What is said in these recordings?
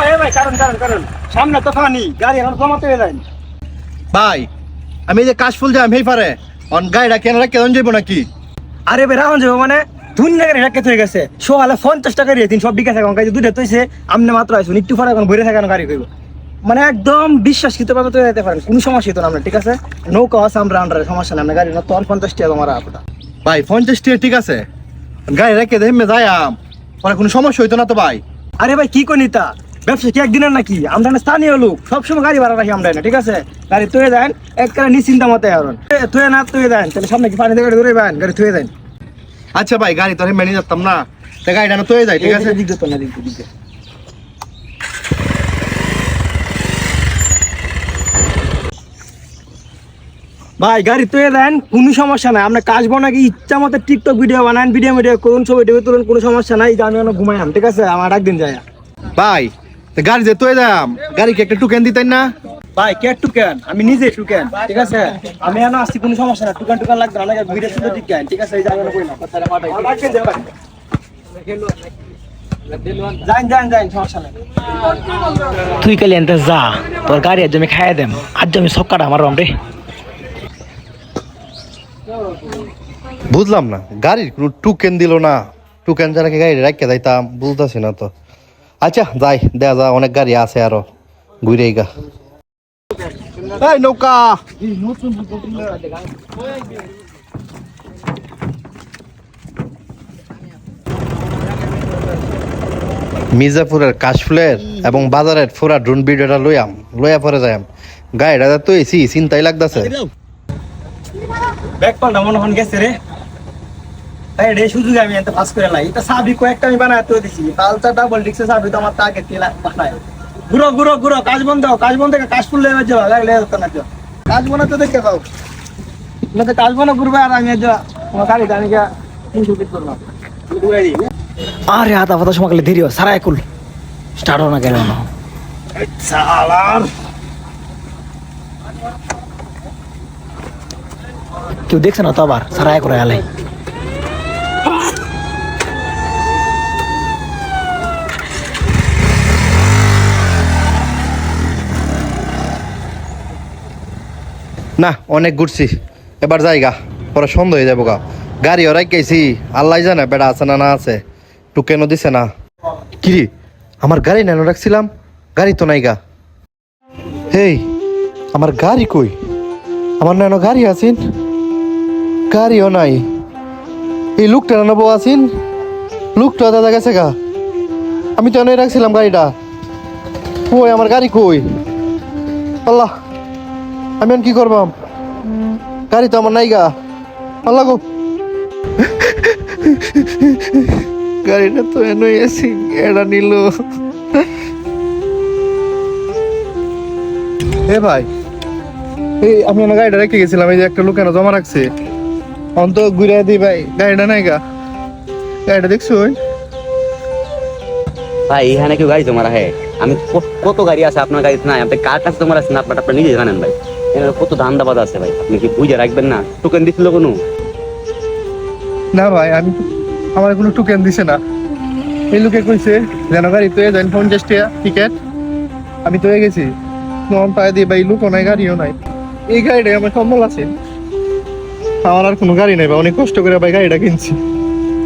ভাই ভাই কারণ কারণ কারণ। সামনে তো পানি গাড়ি এখন হয়ে যায়। ভাই আমি যে কাশফুল যাম হেই পারে অন গাড়িটা কেন কেন যাব নাকি? আরে বের রাখুন যাব মানে? দুই টাকা রেখে হয়ে গেছে। সোহালে পঞ্চাশ টাকা রেট সব বিকাশ এখন কাজে দুইটা তৈছে আমনে মাত্র আসুন একটু পরে এখন ঘুরে থাকেন গাড়ি কইব। মানে একদম বিশ্বাসকৃত ভাবে তো যেতে পারেন কোনো সমস্যা হতো না ঠিক আছে? নৌকা আছে আমরা আন্ডারে সমস্যা নেই আপনার গাড়ি না তোর পঞ্চাশ টাকা তোমার আপনার ভাই পঞ্চাশ টাকা ঠিক আছে গাড়ি রেখে দেমে যাই আম। পরে কোনো সমস্যা হইতো না তো ভাই। আরে ভাই কি করি তা? ব্যবসা কি একদিনের নাকি? আমরা স্থানীয় লোক। সবসময় গাড়ি ভাড়া রাখি আমরা না ঠিক আছে? গাড়ি তুই দেন এক কারে নিশ্চিন্তা মতে আর তুই না তুই দেন তাহলে সামনে কি পানি থেকে ধরে দেন গাড়ি তুই দেন। আচ্ছা ভাই গাড়ি তো আমি মেনে যেতাম না। তা গাড়িটা না তো যাই ঠিক আছে? দিক না দিক দিক। দিক ভাই গাড়ি তুই দেন কোনো সমস্যা নাই। আপনার কাজ বানাকে ইচ্ছা মতো টিকটক ভিডিও বানান ভিডিও ভিডিও করুন ছবি টবি তুলুন কোনো সমস্যা নাই। আমি ঘুমাইলাম ঠিক আছে? আমার একদিন যায় ভাই গাড়ি যে তুই যাম। গাড়িকে একটা টুকেন দিতেন না? ভাই কে টুকেন আমি নিজে টুকেন ঠিক আছে? আমি এখন আসছি কোনো সমস্যা না টুকান টুকান লাগবে না শুধু ঠিক ঠিক আছে? এই কই না কথাটা তুই কালি এনতে যা তোর গাড়ি আজ আমি খাইয়া দেম। আজ আমি সক্কাটা আমার রে বুঝলাম না গাড়ির কোনো টুকেন দিল না। টুকেন যারা কি গাড়ি রাখতে যাইতাম? বুঝতেছি না তো। আচ্ছা যাই, দেয়া যা অনেক গাড়ি আছে আরও। ঘুরে গা। এই নৌকা! মির্জাপুরের কাশফুলের এবং বাজারের ফুরা ড্রোন ভিডিওটা লইয়াম লইয়া পরে যাইম গাড়িটা তো এসি চিন্তাই লাগতেছে। ব্যাক পাল্টা মনে হন গেছে রে। তাই রে সুযোগ আমি এত পাস করে লাই এটা সাবি কয়েকটা আমি বানায় তো দিছি। পালসা ডাবল ডিক্সে সাবি তো আমার তাকে তেলা বানায় ঘুরো ঘুরো ঘুরো কাজ বন্ধ কাজ বন্ধ থেকে কাজ ফুল লেবে যাও লেবে না যাও। কাজ বানাতে দেখতে পাও। না তো কাজ বানা ঘুরবে আর আমি যা তোমার গাড়ি গা তিনশো ফিট করলাম আরে আতা ফাতা সময় দেরি সারা একুল স্টার্ট না গেল না। সালার কেউ দেখছে না তো আবার? সারা এক করে আলাই না, অনেক ঘুরছি। এবার যাই গা পরে সন্দেহ হয়ে যাব গা। গাড়ি ওরাই গেছি আল্লাহ জানে বেড়া আছে না না আছে। টুকেনও দিছে না। কিরে, আমার গাড়ি নেন রাখছিলাম, গাড়ি তো নাই গা। হেই, আমার গাড়ি কই? আমার নেন গাড়ি আছেন? গাড়িও নাই। এই লুকটা নেব আছেন? লুকটা দাদা গেছে গা। আমি তো এনে রাখছিলাম গাড়িটা। কই আমার গাড়ি কই? আল্লাহ আমি কি করবাম? গাড়ি তো আমার নাই গা। আল্লাহ গো। গাড়িটা তো এনই আছি এটা নিল। এ ভাই এই আমি আমার গাড়িটা রেখে গেছিলাম এই যে একটা লোক কেন জমা রাখছে। অন্ত ঘুরে দিই ভাই গাড়িটা নাই গা। গাড়িটা দেখছ ভাই এখানে কেউ গাড়ি জমা রাখে? আমি কত গাড়ি আছে আপনার গাড়িতে নাই? আপনি কার কাছে জমা রাখছেন? আপনার আপনি নিজে জানেন ভাই। এখানে কত ধান্দাবাদ আছে ভাই? আপনি কি বুঝে রাখবেন না? টোকেন দিছিল কোনো? না ভাই আমি আমার কোনো টোকেন দিছে না। এই লোকে কইছে যেন গাড়ি তো যাই পঞ্চাশ টাকা টিকেট আমি তো গেছি। নন পায়ে দিয়ে ভাই লোকও নাই গাড়িও নাই। এই গাড়িটাই আমার সম্বল আছে। আমার আর কোনো গাড়ি নেই ভাই অনেক কষ্ট করে ভাই গাড়িটা কিনছি।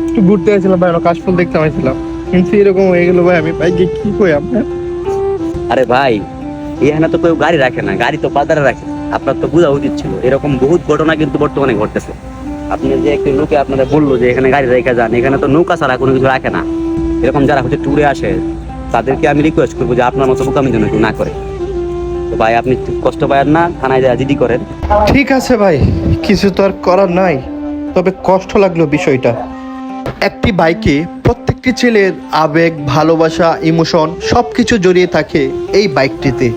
একটু ঘুরতে আসছিলাম ভাই কাশফুল দেখতে আসছিলাম কিন্তু এরকম হয়ে গেল ভাই আমি ভাই কি কই আপনার? আরে ভাই এখানে তো কেউ গাড়ি রাখে না গাড়ি তো বাজারে রাখে। আপনার তো বোঝা উচিত ছিল। এরকম বহুত ঘটনা কিন্তু বর্তমানে ঘটতেছে। আপনি যে একটি লোকে আপনাদের বলল যে এখানে গাড়ি রেখে যান, এখানে তো নৌকা ছাড়া কোনো কিছু রাখে না। এরকম যারা হচ্ছে ট্যুরে আসে, তাদেরকে আমি রিকোয়েস্ট করব যে আপনার মতো বোকামি কেউ না করে। ভাই, আপনি কষ্ট পায়েন না, থানায় যা জিডি করেন। ঠিক আছে ভাই, কিছু তো আর করার নাই। তবে কষ্ট লাগল বিষয়টা। একটি বাইকে প্রত্যেকটি ছেলের আবেগ, ভালোবাসা, ইমোশন সবকিছু জড়িয়ে থাকে এই বাইকটিতে।